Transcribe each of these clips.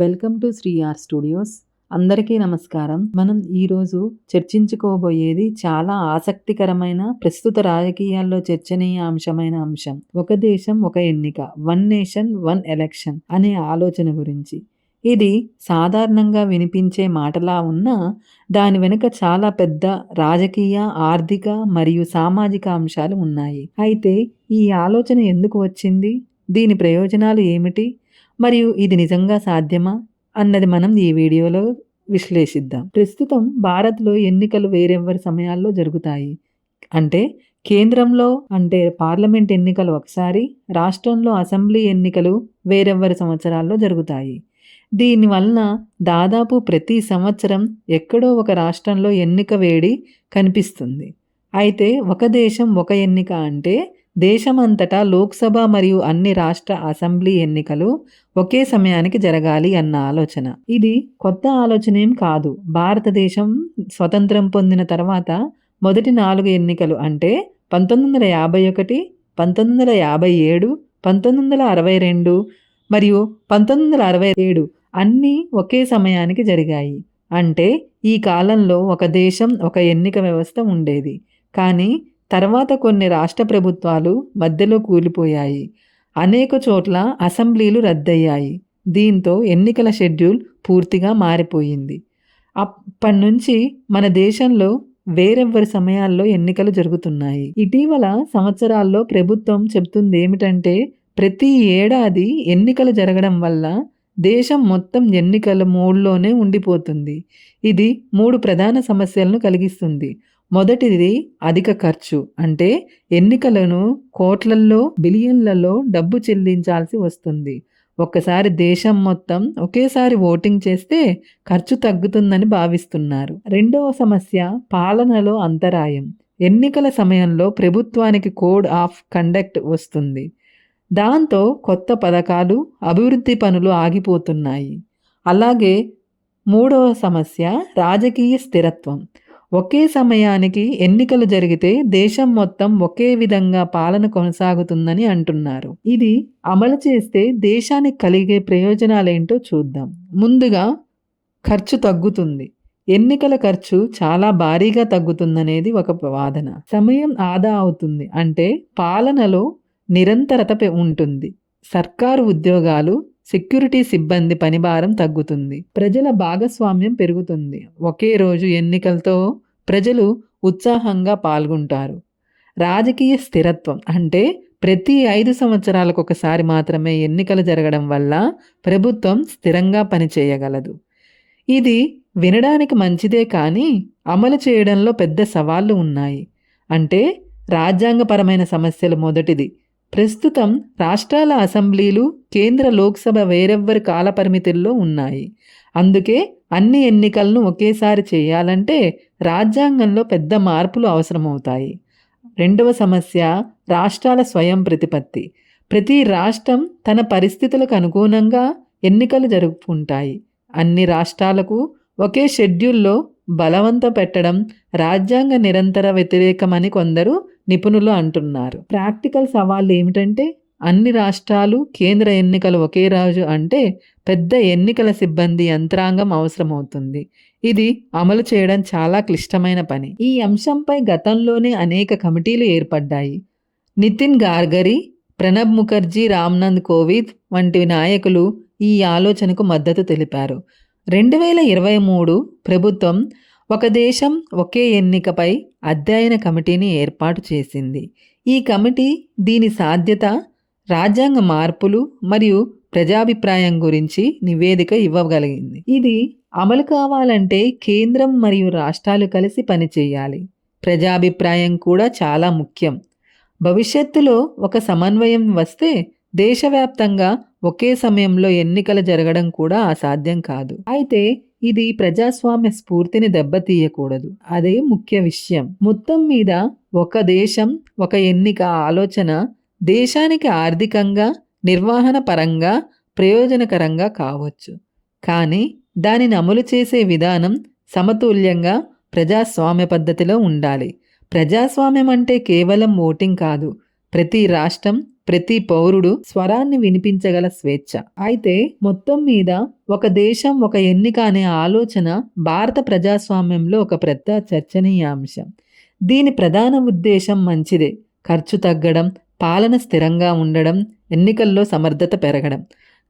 Welcome to Shri R studios. అందరికీ నమస్కారం. మనం ఈరోజు చర్చించుకోబోయేది చాలా ఆసక్తికరమైన ప్రస్తుత రాజకీయాల్లో చర్చనీయ అంశమైన అంశం. ఒక దేశం ఒక ఎన్నిక. వన్ నేషన్ వన్ ఎలక్షన్ అనే ఆలోచన గురించి. ఇది సాధారణంగా వినిపించే మాటలా ఉన్నా దాని వెనుక చాలా పెద్ద రాజకీయ ఆర్థిక మరియు సామాజిక అంశాలు ఉన్నాయి. అయితే ఈ ఆలోచన ఎందుకు వచ్చింది? దీని ప్రయోజనాలు ఏమిటి? మరియు ఇది నిజంగా సాధ్యమా అన్నది మనం ఈ వీడియోలో విశ్లేషిద్దాం. ప్రస్తుతం భారత్లో ఎన్నికలు వేరెవ్వరి సమయాల్లో జరుగుతాయి. అంటే కేంద్రంలో అంటే పార్లమెంట్ ఎన్నికలు ఒకసారి రాష్ట్రంలో అసెంబ్లీ ఎన్నికలు వేరెవ్వరి సంవత్సరాల్లో జరుగుతాయి. దీనివలన దాదాపు ప్రతి సంవత్సరం ఎక్కడో ఒక రాష్ట్రంలో ఎన్నిక వేడి కనిపిస్తుంది. అయితే ఒక దేశం ఒక ఎన్నిక అంటే దేశమంతటా లోక్సభ మరియు అన్ని రాష్ట్ర అసెంబ్లీ ఎన్నికలు ఒకే సమయానికి జరగాలి అన్న ఆలోచన. ఇది కొత్త ఆలోచనేం కాదు. భారతదేశం స్వతంత్రం పొందిన తర్వాత మొదటి నాలుగు ఎన్నికలు అంటే పంతొమ్మిది వందల యాభై ఒకటి పంతొమ్మిది వందల యాభై ఏడు పంతొమ్మిది వందల అరవై రెండు మరియు పంతొమ్మిది వందల అరవై ఏడు అన్నీ ఒకే సమయానికి జరిగాయి. అంటే ఈ కాలంలో ఒక దేశం ఒక ఎన్నిక వ్యవస్థ ఉండేది. కానీ తర్వాత కొన్ని రాష్ట్ర ప్రభుత్వాలు మధ్యలో కూలిపోయాయి. అనేక చోట్ల అసెంబ్లీలు రద్దయ్యాయి. దీంతో ఎన్నికల షెడ్యూల్ పూర్తిగా మారిపోయింది. అప్పటి నుంచి మన దేశంలో వేరెవ్వరి సమయాల్లో ఎన్నికలు జరుగుతున్నాయి. ఇటీవల సంవత్సరాల్లో ప్రభుత్వం చెప్తుంది ఏమిటంటే ప్రతి ఏడాది ఎన్నికలు జరగడం వల్ల దేశం మొత్తం ఎన్నికల మోడ్లోనే ఉండిపోతుంది. ఇది మూడు ప్రధాన సమస్యలను కలిగిస్తుంది. మొదటిది అధిక ఖర్చు. అంటే ఎన్నికలను కోట్లల్లో బిలియన్లలో డబ్బు చెల్లించాల్సి వస్తుంది. ఒక్కసారి దేశం మొత్తం ఒకేసారి ఓటింగ్ చేస్తే ఖర్చు తగ్గుతుందని భావిస్తున్నారు. రెండవ సమస్య పాలనలో అంతరాయం. ఎన్నికల సమయంలో ప్రభుత్వానికి కోడ్ ఆఫ్ కండక్ట్ వస్తుంది. దాంతో కొత్త పథకాలు అభివృద్ధి పనులు ఆగిపోతున్నాయి. అలాగే మూడవ సమస్య రాజకీయ స్థిరత్వం. ఒకే సమయానికి ఎన్నికలు జరిగితే దేశం మొత్తం ఒకే విధంగా పాలన కొనసాగుతుందని అంటున్నారు. ఇది అమలు చేస్తే దేశానికి కలిగే ప్రయోజనాలేంటో చూద్దాం. ముందుగా ఖర్చు తగ్గుతుంది. ఎన్నికల ఖర్చు చాలా భారీగా తగ్గుతుందనేది ఒక వాదన. సమయం ఆదా అవుతుంది. అంటే పాలనలో నిరంతరత ఉంటుంది. సర్కారు ఉద్యోగాలు సెక్యూరిటీ సిబ్బంది పనిభారం తగ్గుతుంది. ప్రజల భాగస్వామ్యం పెరుగుతుంది. ఒకే రోజు ఎన్నికలతో ప్రజలు ఉత్సాహంగా పాల్గొంటారు. రాజకీయ స్థిరత్వం అంటే ప్రతి ఐదు సంవత్సరాలకు ఒకసారి మాత్రమే ఎన్నికలు జరగడం వల్ల ప్రభుత్వం స్థిరంగా పనిచేయగలదు. ఇది వినడానికి మంచిదే కానీ అమలు చేయడంలో పెద్ద సవాళ్ళు ఉన్నాయి. అంటే రాజ్యాంగపరమైన సమస్యలు మొదటిది. ప్రస్తుతం రాష్ట్రాల అసెంబ్లీలు కేంద్ర లోక్సభ వేరెవ్వరి కాలపరిమితుల్లో ఉన్నాయి. అందుకే అన్ని ఎన్నికలను ఒకేసారి చేయాలంటే రాజ్యాంగంలో పెద్ద మార్పులు అవసరమవుతాయి. రెండవ సమస్య రాష్ట్రాల స్వయం ప్రతిపత్తి. ప్రతి రాష్ట్రం తన పరిస్థితులకు అనుగుణంగా ఎన్నికలు జరుపుకుంటాయి. అన్ని రాష్ట్రాలకు ఒకే షెడ్యూల్లో బలవంత పెట్టడం రాజ్యాంగ నిరంతర వ్యతిరేకమని కొందరు నిపుణులు అంటున్నారు. ప్రాక్టికల్ సవాళ్ళు ఏమిటంటే అన్ని రాష్ట్రాలు కేంద్ర ఎన్నికలు ఒకే రాజు అంటే పెద్ద ఎన్నికల సిబ్బంది యంత్రాంగం అవసరమవుతుంది. ఇది అమలు చేయడం చాలా క్లిష్టమైన పని. ఈ అంశంపై గతంలోనే అనేక కమిటీలు ఏర్పడ్డాయి. నితిన్ గార్గరి ప్రణబ్ ముఖర్జీ రామ్నంద్ కోవిద్ వంటి నాయకులు ఈ ఆలోచనకు మద్దతు తెలిపారు. రెండు వేల ఇరవై మూడు ప్రభుత్వం ఒక దేశం ఒకే ఎన్నికపై అధ్యయన కమిటీని ఏర్పాటు చేసింది. ఈ కమిటీ దీని సాధ్యత రాజ్యాంగ మార్పులు మరియు ప్రజాభిప్రాయం గురించి నివేదిక ఇవ్వగలిగింది. ఇది అమలు కావాలంటే కేంద్రం మరియు రాష్ట్రాలు కలిసి పనిచేయాలి. ప్రజాభిప్రాయం కూడా చాలా ముఖ్యం. భవిష్యత్తులో ఒక సమన్వయం వస్తే దేశవ్యాప్తంగా ఒకే సమయంలో ఎన్నికలు జరగడం కూడా అసాధ్యం కాదు. అయితే ఇది ప్రజాస్వామ్య స్ఫూర్తిని దెబ్బతీయకూడదు. అదే ముఖ్య విషయం. మొత్తం మీద ఒక దేశం ఒక ఎన్నిక ఆలోచన దేశానికి ఆర్థికంగా నిర్వహణ పరంగా ప్రయోజనకరంగా కావచ్చు. కానీ దానిని అమలు చేసే విధానం సమతుల్యంగా ప్రజాస్వామ్య పద్ధతిలో ఉండాలి. ప్రజాస్వామ్యం అంటే కేవలం ఓటింగ్ కాదు. ప్రతి రాష్ట్రం ప్రతి పౌరుడు స్వరాన్ని వినిపించగల స్వేచ్ఛ. అయితే మొత్తం మీద ఒక దేశం ఒక ఎన్నిక అనే ఆలోచన భారత ప్రజాస్వామ్యంలో ఒక పెద్ద చర్చనీయాంశం. దీని ప్రధాన ఉద్దేశం మంచిదే. ఖర్చు తగ్గడం పాలన స్థిరంగా ఉండడం ఎన్నికల్లో సమర్థత పెరగడం.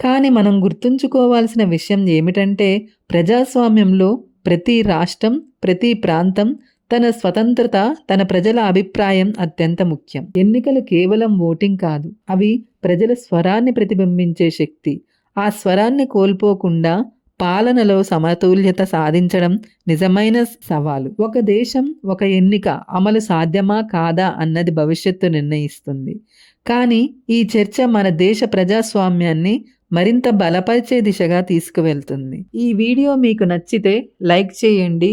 కానీ మనం గుర్తుంచుకోవాల్సిన విషయం ఏమిటంటే ప్రజాస్వామ్యంలో ప్రతి రాష్ట్రం ప్రతి ప్రాంతం తన స్వతంత్రత తన ప్రజల అభిప్రాయం అత్యంత ముఖ్యం. ఎన్నికలు కేవలం ఓటింగ్ కాదు అవి ప్రజల స్వరాన్ని ప్రతిబింబించే శక్తి. ఆ స్వరాన్ని కోల్పోకుండా పాలనలో సమతుల్యత సాధించడం నిజమైన సవాలు. ఒక దేశం ఒక ఎన్నిక అమలు సాధ్యమా కాదా అన్నది భవిష్యత్తు నిర్ణయిస్తుంది. కానీ ఈ చర్చ మన దేశ ప్రజాస్వామ్యాన్ని మరింత బలపరిచే దిశగా తీసుకువెళ్తుంది. ఈ వీడియో మీకు నచ్చితే లైక్ చేయండి